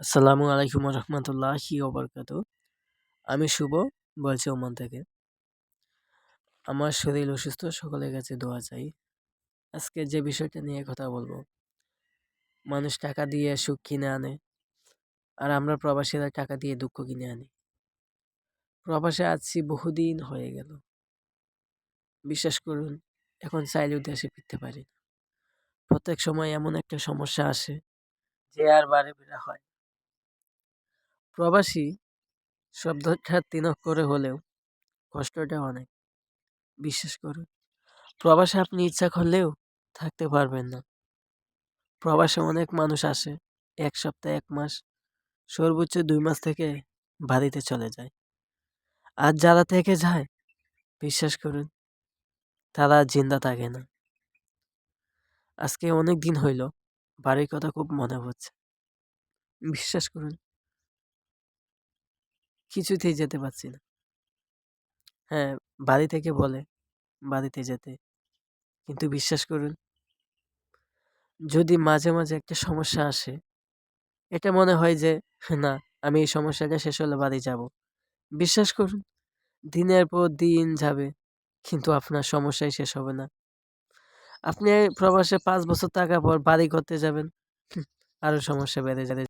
আসসালামু আলাইকুম রহমতুল্লাহি ওবরকাত আমি শুভ বলছি ওমান থেকে। আমার শরীর অসুস্থ, সকলের কাছে দোয়া চাই। আজকে যে বিষয়টা নিয়ে কথা বলব, মানুষ টাকা দিয়ে সুখ কিনে আনে, আর আমরা প্রবাসীরা টাকা দিয়ে দুঃখ কিনে আনি। প্রবাসে আছি, বহুদিন হয়ে গেল। বিশ্বাস করুন, এখন চাইলেও দেশে ফিরতে পারি না। প্রত্যেক সময় এমন একটা সমস্যা আসে, যে আর বারে বেড়া হয়। প্রবাসী শব্দটা তিন করে হলেও কষ্টটা অনেক, বিশ্বাস করুন। প্রবাসে আপনি ইচ্ছা করলেও থাকতে পারবেন না। প্রবাসে অনেক মানুষ আসে, এক সপ্তাহ এক মাস, সর্বোচ্চ দুই মাস থেকে বাড়িতে চলে যায়। আর যারা থেকে যায়, বিশ্বাস করুন, তারা জিন্দা থাকে না। আজকে অনেক দিন হইল, বাড়ির কথা খুব মনে হচ্ছে বিশ্বাস করুন কিছুতেই যেতে পারছি না। হ্যাঁ বাড়ি থেকে বলে, বাড়িতে যেতে। কিন্তু বিশ্বাস করুন, যদি মাঝে মাঝে একটা সমস্যা আসে, এটা মনে হয় যে, না, আমি এই সমস্যাটা শেষ হলে বাড়ি যাব। বিশ্বাস করুন, দিনের পর দিন যাবে, কিন্তু আপনার সমস্যাই শেষ হবে না। আপনি প্রবাসে পাঁচ বছর থাকার পর বাড়ি করতে যাবেন আরও সমস্যা বেড়ে যাবে।